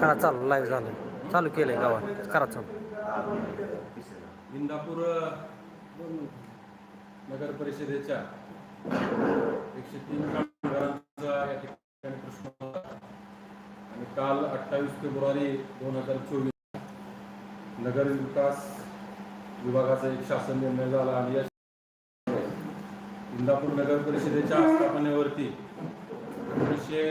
करा चालू लाईव्ह झालं. चालू केलंय गावात. करा चालू. इंदापूर नगर परिषदेच्या एकशे तीन या ठिकाणी प्रश्न होता. आणि काल अठ्ठावीस फेब्रुवारी दोन हजार चोवीस नगर विकास विभागाचा एक शासन निर्णय झाला आणि या इंदापूर नगर परिषदेच्या स्थापनेवरती एकोणीसशे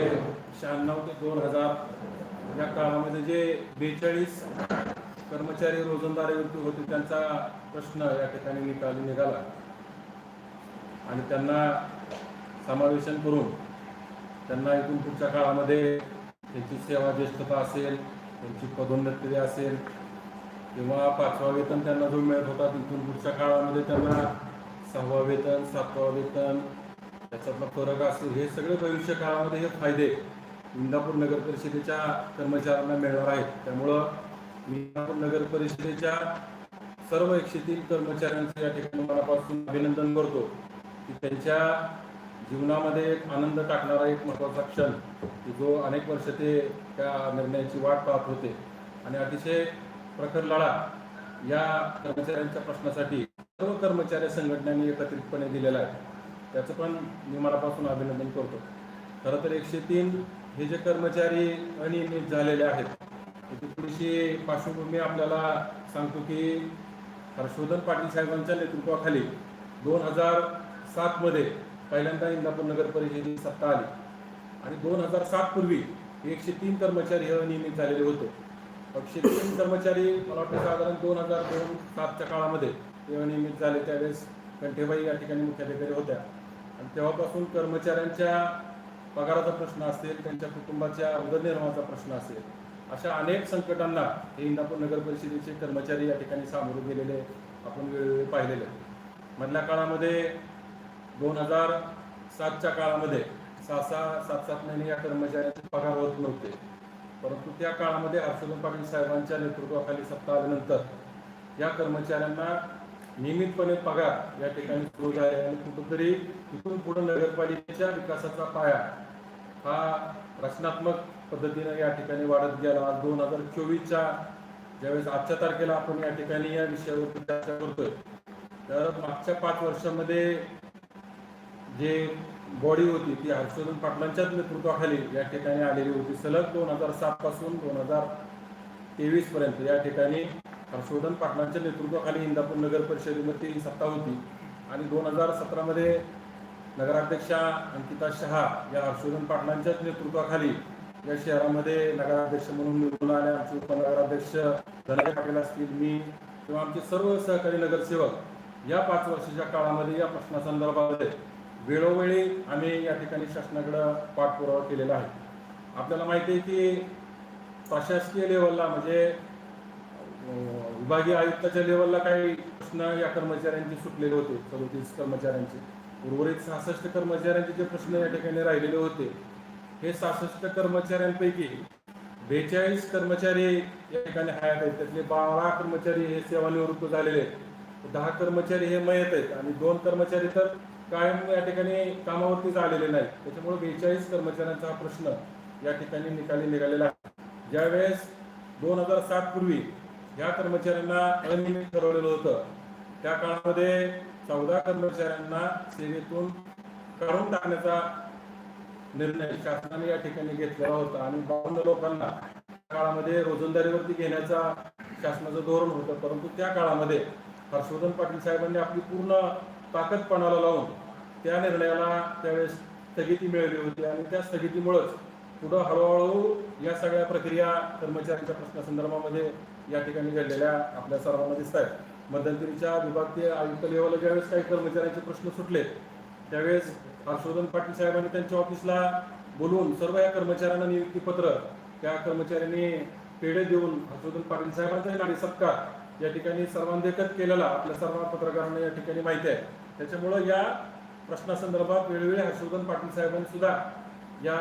शहाण्णव ते दोन हजार या काळामध्ये जे बेचाळीस कर्मचारी रोजंदारीवरती होते त्यांचा प्रश्न या ठिकाणी निकाली निघाला. आणि त्यांना समावेशन करून त्यांना इथून पुढच्या काळामध्ये त्यांची सेवा ज्येष्ठता असेल त्यांची पदोन्नती असेल किंवा पाचवा वेतन त्यांना जो मिळत होता तिथून पुढच्या काळामध्ये त्यांना सहावा वेतन सातवा वेतन त्याच्यातला फरक असेल हे सगळे भविष्य काळामध्ये हे फायदे इंदापूर नगर परिषदेच्या कर्मचाऱ्यांना मिळणार आहेत. त्यामुळं इंदापूर नगर परिषदेच्या सर्व एकशे तीन कर्मचाऱ्यांचं या ठिकाणी मनापासून अभिनंदन करतो की त्यांच्या जीवनामध्ये एक आनंद टाकणारा एक महत्त्वाचा क्षण की जो अनेक वर्ष ते त्या निर्णयाची वाट पाहत होते. आणि अतिशय प्रखर लढा या कर्मचाऱ्यांच्या प्रश्नासाठी सर्व कर्मचारी संघटनांनी एकत्रितपणे दिलेला आहे. त्याचं पण मी मनापासून अभिनंदन करतो. खरं तर एकशे तीन हे जे कर्मचारी अनियमित झालेले आहेत त्याची थोडीशी पार्श्वभूमी आपल्याला सांगतो की हर्षवर्धन पाटील साहेबांच्या नेतृत्वाखाली दोन हजार सातमध्ये पहिल्यांदा इंदापूर नगर परिषदेची सत्ता आली. आणि दोन हजार सात पूर्वी एकशे तीन कर्मचारी हे नियमित झालेले होते. एकशे तीन कर्मचारी मला वाटतं साधारण दोन हजार दोन सातच्या काळामध्ये ते नियमित झाले. त्यावेळेस कंठेबाई या ठिकाणी मुख्याधिकारी होत्या. आणि तेव्हापासून कर्मचाऱ्यांच्या पगाराचा प्रश्न असेल त्यांच्या कुटुंबाच्या उदरनिर्वाहाचा प्रश्न असेल अशा अनेक संकटांना हे इंदापूर नगर परिषदेचे कर्मचारी या ठिकाणी सामोरे गेलेले आपण वेळोवेळी पाहिलेले. मधल्या काळामध्ये दोन हजार सातच्या काळामध्ये सहा सहा सात सात महिने या कर्मचाऱ्यांचे पगार होत नव्हते. परंतु त्या काळामध्ये हर्षवर्धन पाटील साहेबांच्या नेतृत्वाखाली सत्ता आल्यानंतर या कर्मचाऱ्यांना नियमितपणे पगार या ठिकाणी सुरू झाले आणि कुठंतरी इथून पुढे नगरपालिकेच्या विकासाचा पाया हा रचनात्मक पद्धतीने या ठिकाणी वाढत गेला. आज दोन हजार चोवीसच्या ज्यावेळेस आजच्या तारखेला आपण या ठिकाणी या विषयावरती चर्चा करतोय तर मागच्या पाच वर्षामध्ये जे बॉडी होती ती हर्षवर्धन पाटलांच्याच नेतृत्वाखाली या ठिकाणी आलेली होती. सलग दोन हजार सात पासून दोन हजार तेवीस पर्यंत या ठिकाणी हर्षवर्धन पाटलांच्या नेतृत्वाखाली इंदापूर नगर परिषदेमध्ये ही सत्ता होती. आणि दोन हजार सतरामध्ये नगराध्यक्षा अंकिता शहा या हर्षवर्धन पाटलांच्याच नेतृत्वाखाली या शहरामध्ये नगराध्यक्ष म्हणून निवडून आले आमचे उपनगराध्यक्ष धनंजय पाटील असतील मी किंवा आमचे सर्व सहकारी नगरसेवक या पाच वर्षाच्या काळामध्ये या प्रश्नासंदर्भामध्ये वेळोवेळी आम्ही या ठिकाणी शासनाकडं पाठपुरावा केलेला आहे. आपल्याला माहिती आहे की प्रशासकीय लेवलला म्हणजे विभागीय आयुक्ताच्या लेवलला काही प्रश्न या कर्मचाऱ्यांचे सुटलेले होते सदोतीस कर्मचाऱ्यांचे. उर्वरित सहासष्ट कर्मचाऱ्यांचे जे प्रश्न या ठिकाणी राहिलेले होते हे सहासष्ट कर्मचाऱ्यांपैकी बेचाळीस कर्मचारी या ठिकाणी हयात आहेत. त्यातले बारा कर्मचारी हे सेवानिवृत्त झालेले आहेत. दहा कर्मचारी हे मयत आहेत आणि दोन कर्मचारी तर कायम या ठिकाणी कामावरतीच आलेले नाही त्याच्यामुळे बेचाळीस कर्मचाऱ्यांचा हा प्रश्न या ठिकाणी निकाली निघालेला आहे. ज्यावेळेस दोन हजार सात पूर्वी या कर्मचाऱ्यांना अनियमित ठरवलेलं होतं त्या काळामध्ये चौदा कर्मचाऱ्यांना सेवेतून काढून टाकण्याचा निर्णय शासनाने या ठिकाणी घेतलेला होता आणि बावन्न लोकांना त्या काळामध्ये रोजंदारीवरती घेण्याचा शासनाचं धोरण होतं. परंतु त्या काळामध्ये हर्षवर्धन पाटील साहेबांनी आपली पूर्ण ताकदपणाला लावून त्या निर्णयाला त्यावेळेस स्थगिती मिळाली होती आणि त्या स्थगितीमुळंच पुढं हळूहळू या सगळ्या प्रक्रिया कर्मचाऱ्यांच्या प्रश्नासंदर्भामध्ये या ठिकाणी घडलेल्या आपल्या सर्वांना दिसत आहेत मध्यंतरीच्या विभागीय आयुक्त लेवलला ज्यावेळेस काही कर्मचाऱ्यांचे प्रश्न सुटले त्यावेळेस हर्षवर्धन पाटील साहेबांनी त्यांच्या ऑफिसला बोलवून सर्व या कर्मचाऱ्यांना नियुक्तीपत्र त्या कर्मचाऱ्यांनी पेढे देऊन हर्षवर्धन पाटील साहेबांचा नाडी सत्कार या ठिकाणी सर्वांदेखत केलेला आपल्या सर्व पत्रकारांना या ठिकाणी माहिती आहे. त्याच्यामुळं या प्रश्नासंदर्भात वेळोवेळी हर्षवर्धन पाटील साहेबांनी सुद्धा या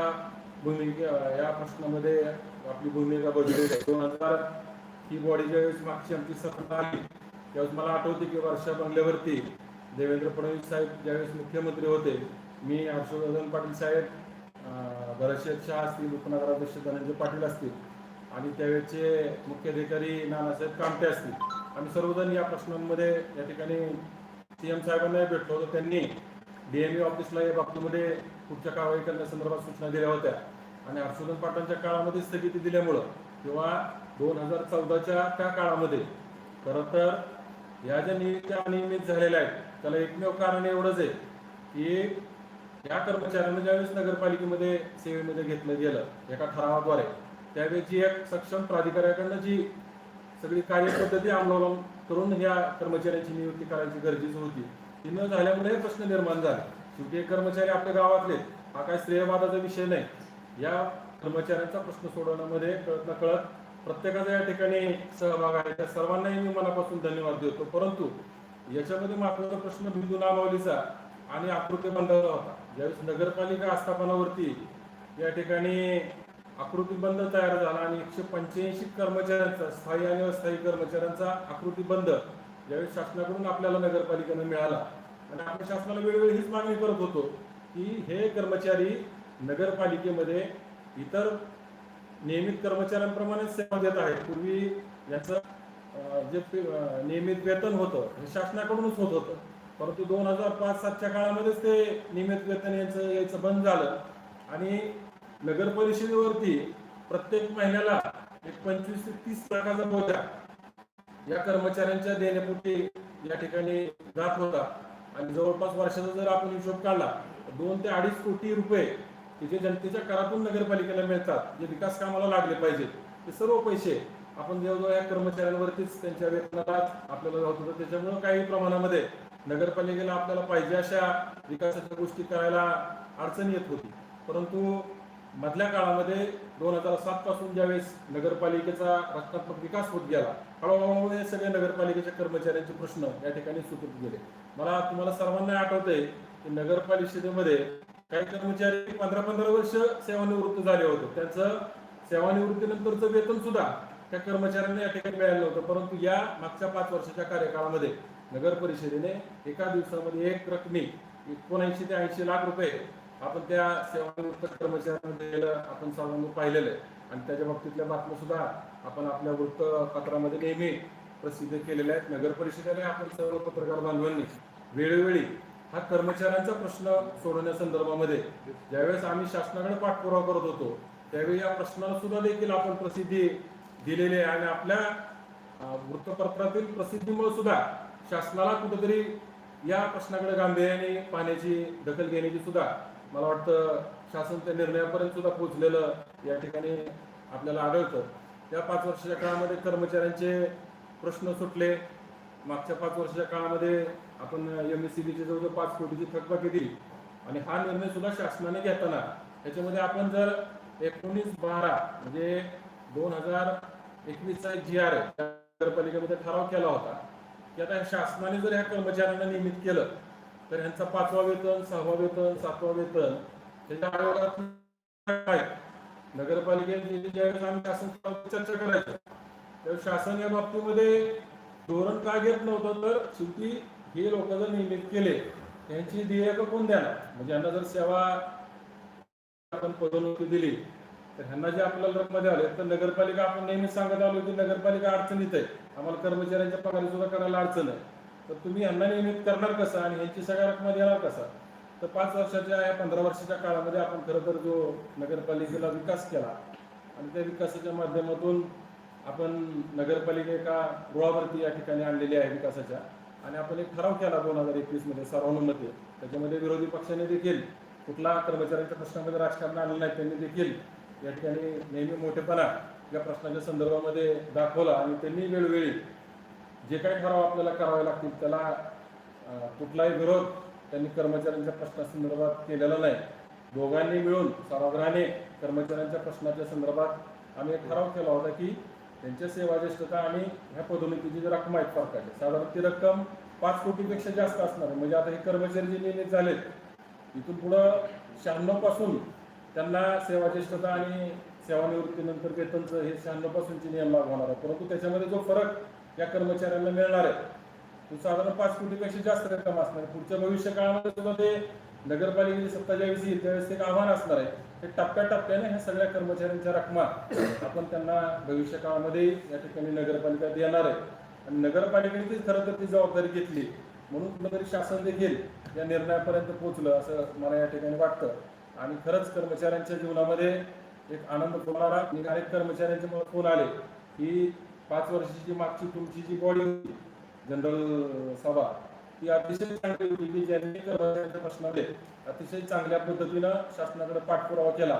भूमिका या प्रश्नामध्ये आपली भूमिका बदलली आहे दोन हजार ही बॉडी ज्यावेळेस मागची आमची सत्ता आली त्यावेळेस मला आठवते की वर्षा बंगल्यावरती देवेंद्र फडणवीस साहेब ज्यावेळेस मुख्यमंत्री होते मी हर्षवर्धन पाटील साहेब अं, भरतशेठ शाह असतील उपनगराध्यक्ष धनंजय पाटील असतील आणि त्यावेळेचे मुख्याधिकारी नानासाहेब कामटे असतील. आम्ही सर्वजण या प्रश्नांमध्ये या ठिकाणी सीएम साहेबांनाही भेटलो होतो. त्यांनी डीएमई ऑफिसला या बाबतीमध्ये पुढच्या कारवाई करण्यासंदर्भात सूचना दिल्या होत्या. आणि हर्षवर्धन पाटलांच्या काळामध्ये स्थगिती दिल्यामुळं किंवा दोन हजार चौदाच्या त्या काळामध्ये खरं तर या ज्या नियुक्त्या अनियमित झालेल्या आहेत त्याला एकमेव कारण एवढंच आहे की या कर्मचाऱ्यांना ज्यावेळेस नगरपालिकेमध्ये सेवेमध्ये घेतलं गेलं एका ठरावाद्वारे त्यावेळेची एक सक्षम प्राधिकाऱ्याकडनं जी सगळी कार्यपद्धती अंमलावून करून या कर्मचाऱ्यांची नियुक्ती करायची गरजेची होती ती न झाल्यामुळे हे प्रश्न निर्माण झाले. शेवटी कर्मचारी आपल्या गावातले हा काय श्रेयवादाचा विषय नाही. या कर्मचाऱ्यांचा प्रश्न सोडवण्यामध्ये कळत न कळत प्रत्येकाचा या ठिकाणी सहभाग आहे. त्या सर्वांनाही मी मनापासून धन्यवाद देतो. परंतु याच्यामध्ये महत्त्वाचा प्रश्न बिंदू नामावलीचा आणि आकृती बंधाचा होता. ज्यावेळेस नगरपालिका आस्थापनावरती या ठिकाणी आकृतीबंध तयार झाला आणि एकशे पंच्याऐंशी कर्मचाऱ्यांचा स्थायी आणि अस्थायी कर्मचाऱ्यांचा आकृतीबंध ज्यावेळेस शासनाकडून आपल्याला नगरपालिकेनं मिळाला. आणि आपण शासनाला वेळोवेळी हीच मागणी करत होतो की हे कर्मचारी नगरपालिकेमध्ये इतर नियमित कर्मचाऱ्यांप्रमाणेच सेवा देत आहेत. पूर्वी याचं जे नियमित वेतन होतं हे शासनाकडूनच होत होतं. परंतु दोन हजार पाच सातच्या काळामध्येच ते नियमित वेतन यांचं यायचं बंद झालं. आणि नगर परिषदेवरती प्रत्येक महिन्याला एक पंचवीस ते तीस लाखाचा बोजा या कर्मचाऱ्यांच्या देण्यापुरती या ठिकाणी जात होता. आणि जवळपास वर्षाचा जर आपण हिशोब काढला तर दोन ते अडीच कोटी रुपये हे जे जनतेच्या करातून नगरपालिकेला मिळतात जे विकास कामाला लागले पाहिजे ते सर्व पैसे आपण जवळजवळ या कर्मचाऱ्यांवरतीच त्यांच्या वेतनाला आपल्याला जात होतं त्याच्यामुळं काही प्रमाणामध्ये नगरपालिकेला आपल्याला पाहिजे अशा विकासाच्या गोष्टी करायला अडचण येत होती. परंतु मधल्या काळामध्ये दोन हजार सात पासून ज्यावेळेस नगरपालिकेचा रचनात्मक विकास होत गेला हळूहळू हे सगळे नगरपालिकेच्या कर्मचाऱ्यांचे प्रश्न या ठिकाणी सुटत गेले. मला तुम्हाला सर्वांना आठवतंय की नगर परिषदेमध्ये काही कर्मचारी पंधरा पंधरा वर्ष सेवानिवृत्त झाले होते. त्यांचं सेवानिवृत्तीनंतरचं वेतन सुद्धा त्या कर्मचाऱ्यांना या ठिकाणी मिळालं नव्हतं. परंतु या मागच्या पाच वर्षाच्या कार्यकाळामध्ये नगर परिषदेने एका दिवसामध्ये एक रकमी एकोणऐंशी ते ऐंशी लाख रुपये आपण त्या सेवानिवृत्त कर्मचाऱ्यांना आपण सर्वांनी पाहिलेलं आहे. आणि त्याच्या बाबतीतल्या बातम्या सुद्धा आपण आपल्या वृत्तपत्रामध्ये नेहमी प्रसिद्ध केलेल्या आहेत. नगर परिषदेने आपण सर्व पत्रकार बांधवांनी वेळोवेळी हा कर्मचाऱ्यांचा प्रश्न सोडवण्यासंदर्भामध्ये ज्यावेळेस आम्ही शासनाकडे पाठपुरावा करत होतो त्यावेळी या प्रश्नाला सुद्धा देखील आपण प्रसिद्धी दिलेली आहे. आणि आपल्या वृत्तपत्रातील प्रसिद्धीमुळे सुद्धा शासनाला कुठेतरी या प्रश्नाकडे गांभीर्याने पाहण्याची दखल घेण्याची सुद्धा मला वाटतं शासन त्या निर्णयापर्यंत सुद्धा पोचलेलं या ठिकाणी आपल्याला आढळतं. त्या पाच वर्षाच्या काळामध्ये कर्मचाऱ्यांचे प्रश्न सुटले. मागच्या पाच वर्षाच्या काळामध्ये आपण एम एस सी बीची जवळजवळ पाच कोटीची थकबाकी दिली. आणि हा निर्णय सुद्धा शासनाने घेताना त्याच्यामध्ये आपण जर एकोणीस बारा म्हणजे दोन हजार एकवीसचा एक जी आर नगरपालिकेमध्ये ठराव केला होता. की आता शासनाने जर ह्या कर्मचाऱ्यांना नियमित केलं तर ह्यांचा पाचवा वेतन सहावा वेतन सातवा वेतन त्याच्या आयोगात काय नगरपालिकेने ज्यावेळेस आम्ही शासन चर्चा करायचो त्यावेळेस शासन या बाबतीमध्ये धोरण का घेत नव्हतं तर शेवटी हे लोक जर नियमित केले त्यांची देयक कोण द्यायला म्हणजे यांना जर सेवा आपण पदोन्नती दिली तर ह्यांना जे आपल्याला रक्कम आले तर नगरपालिका आपण नेहमी सांगत आलो की नगरपालिका अडचणीत आहे. आम्हाला कर्मचाऱ्यांच्या पगारी सुद्धा करायला अडचण आहे. तर तुम्ही यांना नियमित करणार कसं आणि ह्यांची सगळ्या रकमा देणार कसा? तर पाच वर्षाच्या या पंधरा वर्षाच्या काळामध्ये आपण खरं तर जो नगरपालिकेला विकास केला आणि त्या विकासाच्या माध्यमातून आपण नगरपालिका एका रुळावरती या ठिकाणी आणलेली आहे विकासाच्या. आणि आपण एक ठराव केला दोन हजार एकवीसमध्ये सर्वानुमते. त्याच्यामध्ये विरोधी पक्षाने देखील कुठला कर्मचाऱ्यांच्या प्रश्नामध्ये राजकारण आणलं नाही त्यांनी देखील या ठिकाणी नेहमी मोठेपणा या प्रश्नाच्या संदर्भामध्ये दाखवला आणि त्यांनी वेळोवेळी जे काही ठराव आपल्याला करावे लागतील त्याला कुठलाही विरोध त्यांनी कर्मचाऱ्यांच्या प्रश्नासंदर्भात केलेला नाही. दोघांनी मिळून सभागृहाने कर्मचाऱ्यांच्या प्रश्नाच्या संदर्भात आम्ही एक ठराव केला होता की त्यांच्या सेवा ज्येष्ठता आणि ह्या पदोन्नतीची जी रक्कम आहेत फरकाची साधारण ती रक्कम पाच कोटीपेक्षा जास्त असणार म्हणजे आता हे कर्मचारी जे नियमित झालेत इथून पुढं शहाण्णवपासून त्यांना सेवाज्येष्ठता आणि सेवानिवृत्तीनंतर वेतनचं हे शहाण्णव पासूनचे नियम लागू होणार आहे परंतु त्याच्यामध्ये जो फरक या कर्मचाऱ्यांना मिळणार आहे. साधारण पाच कोटीपेक्षा जास्त रक्कम असणार आहे. पुढच्या भविष्य काळामध्ये सुद्धा ते नगरपालिकेची सत्ता ज्यावेळेस येईल त्यावेळेस एक आव्हान असणार आहे. ते टप्प्याटप्प्याने ह्या सगळ्या कर्मचाऱ्यांच्या रकमा आपण त्यांना भविष्य काळामध्ये या ठिकाणी नगरपालिका देणार आहे. आणि नगरपालिकेने ती खरं तर ती जबाबदारी घेतली. म्हणून कुठंतरी शासन देखील या निर्णयापर्यंत पोहोचलं असं मला या ठिकाणी वाटतं. आणि खरंच कर्मचाऱ्यांच्या जीवनामध्ये एक आनंद होणारा आणि अनेक कर्मचाऱ्यांचे मला फोन आले की पाच वर्षाची मागची तुमची जी बॉडी होती जनरल सभा ती अतिशय चांगली होती की ज्यांनी कर्मचाऱ्यांच्या प्रश्नामध्ये अतिशय चांगल्या पद्धतीनं शासनाकडे पाठपुरावा केला.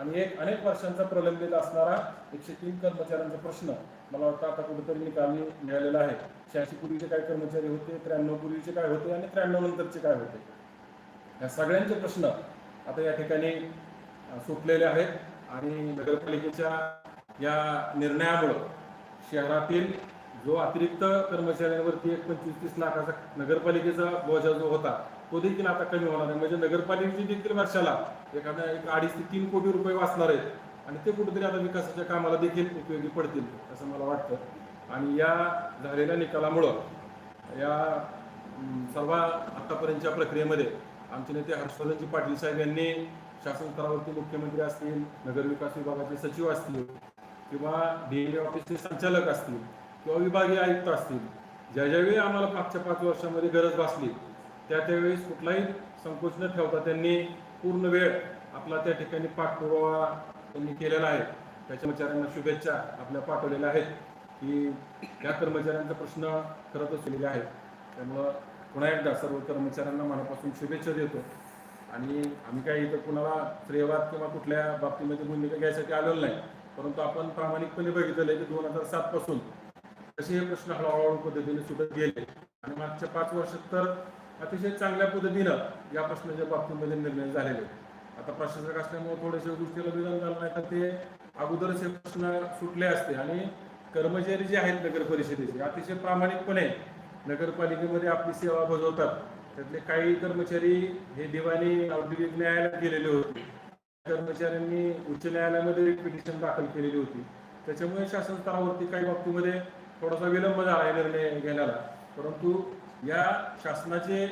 आणि एक अनेक वर्षांचा प्रलंबित असणारा एकशे तीन कर्मचाऱ्यांचा प्रश्न मला वाटतं आता कुठेतरी निकामी मिळालेला आहे. शहाऐंशी पूर्वीचे काय कर्मचारी होते त्र्याण्णव पूर्वीचे काय होते आणि त्र्याण्णव नंतरचे काय होते? या सगळ्यांचे प्रश्न आता या ठिकाणी सुटलेले आहेत. आणि नगरपालिकेच्या या निर्णयामुळं शहरातील जो अतिरिक्त कर्मचाऱ्यांवरती एक पंचवीस तीस लाखाचा नगरपालिकेचा बोजा जो होता तो देखील आता कमी होणार आहे. म्हणजे नगरपालिकेची देखील वर्षाला एखाद्या एक अडीच ते तीन कोटी रुपये वाचणार आहेत. आणि ते कुठेतरी आता विकासाच्या कामाला देखील उपयोगी पडतील असं मला वाटतं. आणि या झालेल्या निकालामुळं या सर्व आतापर्यंतच्या प्रक्रियेमध्ये आमचे नेते हर्षवर्धनजी पाटील साहेब यांनी शासन स्तरावरती मुख्यमंत्री असतील नगर विकास विभागाचे सचिव असतील किंवा डीएलए ऑफिसचे संचालक असतील किंवा विभागीय आयुक्त असतील ज्या ज्यावेळी आम्हाला मागच्या पाच वर्षामध्ये गरज भासली त्या त्यावेळेस कुठलाही संकोच न ठेवता त्यांनी पूर्ण वेळ आपला त्या ठिकाणी पाठपुरावा त्यांनी केलेला आहे. त्या कर्मचाऱ्यांना शुभेच्छा आपल्या पाठवलेल्या आहेत की या कर्मचाऱ्यांचा प्रश्न खरं तर आहेत त्यामुळं पुन्हा एकदा सर्व कर्मचाऱ्यांना मनापासून शुभेच्छा देतो. आणि आम्ही काही इथं कुणाला श्रेयवाद किंवा कुठल्या बाबतीमध्ये भूमिका घ्यायसाठी आलेलो नाही. परंतु आपण प्रामाणिकपणे बघितलेलं की दोन हजार सात पासून तसे हे प्रश्न हळूहळू पद्धतीने सुटत गेले. आणि मागच्या पाच वर्षात तर अतिशय चांगल्या पद्धतीनं या प्रश्नाच्या बाबतीमध्ये निर्णय झालेले. आता प्रशासक असल्यामुळे थोडेसे गोष्टीला विधान झालं नाही तर ते अगोदरच हे प्रश्न सुटले असते. आणि कर्मचारी जे आहेत नगर परिषदेचे अतिशय प्रामाणिकपणे नगरपालिकेमध्ये आपली सेवा बजावतात. त्यातले काही कर्मचारी हे दिवाणी औद्योगिक न्यायालयात गेलेले होते. कर्मचाऱ्यांनी उच्च न्यायालयामध्ये एक पिटिशन दाखल केलेली होती. त्याच्यामुळे शासन स्तरावरती काही बाबतीमध्ये थोडासा विलंब झाला आहे निर्णय घेण्याला. परंतु या शासनाचे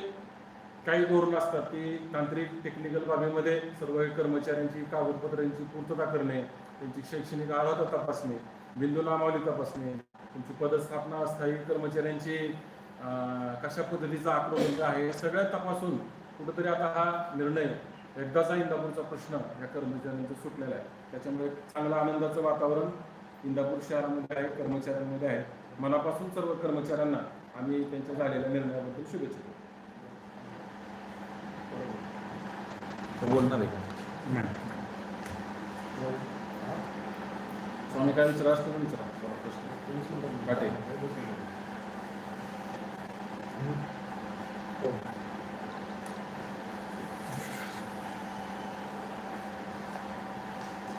काही धोरण असतात की तांत्रिक टेक्निकल बाबीमध्ये सर्व कर्मचाऱ्यांची कागदपत्रांची पूर्तता करणे त्यांची शैक्षणिक अर्हता तपासणे बिंदू नामावली तपासणे त्यांची पदस्थापना स्थायी कर्मचाऱ्यांची कशा पद्धतीचा आक्रमण आहे सगळ्या तपासून कुठंतरी आता हा निर्णय एकदाचा इंदापूरचा प्रश्न या कर्मचाऱ्यांचा सुटलेला आहे. त्याच्यामुळे चांगलं आनंदाचं वातावरण इंदापूर शहरामध्ये आहे कर्मचाऱ्यांमध्ये आहे. मनापासून सर्व कर्मचाऱ्यांना आम्ही त्यांच्या झालेल्या निर्णयाबद्दल शुभेच्छा देतो. बोलणार आहे का? स्वामी काय विचारा असतो का विचारा प्रश्न हो.